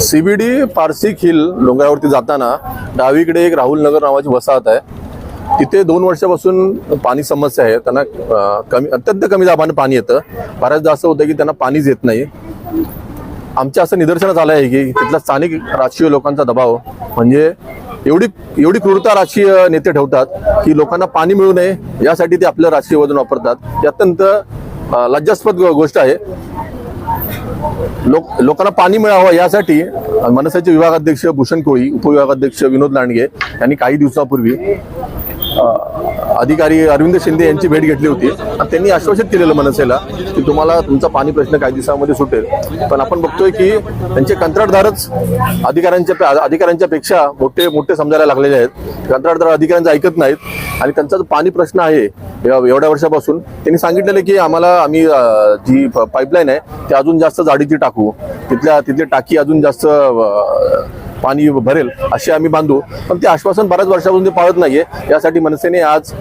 CBD Parsik hill डोंगरावरती जाताना डावीकडे एक राहुल नगर नावाची वसाहत आहे. तिथे दोन वर्षापासून पाणी समस्या आहे. त्यांना कमी अत्यंत कमी दाबाने पाणी येतं. बऱ्याचदा असं होतं की त्यांना पाणीच येत नाही. आमच्या असं निदर्शनात आलं आहे की तिथला स्थानिक राजकीय लोकांचा दबाव म्हणजे एवढी एवढी क्रूरता राजकीय नेते ठेवतात की लोकांना पाणी मिळू नये यासाठी ते आपलं राजकीय वजन वापरतात. ही अत्यंत लज्जास्पद गोष्ट आहे. लोक लोकांना पाणी मिळावं यासाठी मनसेचे विभागाध्यक्ष भूषण कोळी उपविभागाध्यक्ष विनोद लांडगे यांनी काही दिवसापूर्वी अधिकारी अरविंद शिंदे यांची भेट घेतली होती. आणि त्यांनी आश्वासित केलेलं मनसेला की तुम्हाला तुमचा पाणी प्रश्न काही दिवसामध्ये सुटेल. पण आपण बघतोय की त्यांचे कंत्राटदारच अधिकाऱ्यांच्या अधिकाऱ्यांच्या पेक्षा मोठे मोठे समजायला लागलेले आहेत. कंत्राटदार अधिकाऱ्यांचं ऐकत नाहीत. आणि त्यांचा जो पाणी प्रश्न आहे एवढ्या वर्षापासून त्यांनी सांगितलेलं की आम्हाला आम्ही जी पाईपलाईन आहे ती अजून जास्त जाडीची टाकू. तिथल्या तिथली टाकी अजून जास्त पाणी भरेल असे आम्ही बांधू. पण ते आश्वासन बऱ्याच वर्षापासून ते पाळत नाहीये. यासाठी मनसेने आज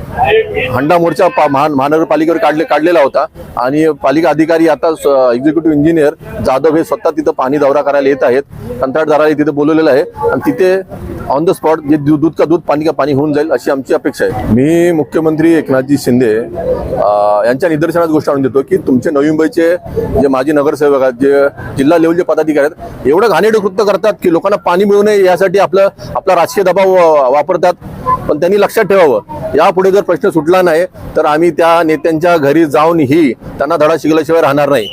हंडा मोर्चा महान- महानगरपालिकेवर काढले काढलेला होता. आणि पालिका अधिकारी आता एक्झिक्युटिव्ह इंजिनियर जाधव हे स्वतः तिथं पाणी दौरा करायला येत आहेत. कंत्राटदाराला तिथे बोलवलेलं आहे. आणि तिथे ऑन द स्पॉट जे दूध का दूध पाणी का पाणी होऊन जाईल अशी आमची अपेक्षा आहे. मी मुख्यमंत्री एकनाथजी शिंदे यांच्या निदर्शनात गोष्ट आणून देतो की तुमचे नवी मुंबईचे जे माजी नगरसेवक आहेत जे जिल्हा लेवलचे पदाधिकारी आहेत एवढं घाणेरडं कृत्य करतात की लोकांना पाणी मिळू नये यासाठी आपलं आपला राजकीय दबाव वापरतात. पण त्यांनी लक्षात ठेवावं. यापुढे जर प्रश्न सुटला नाही तर आम्ही त्या नेत्यांच्या घरी जाऊनही त्यांना धडा शिकल्याशिवाय राहणार नाही.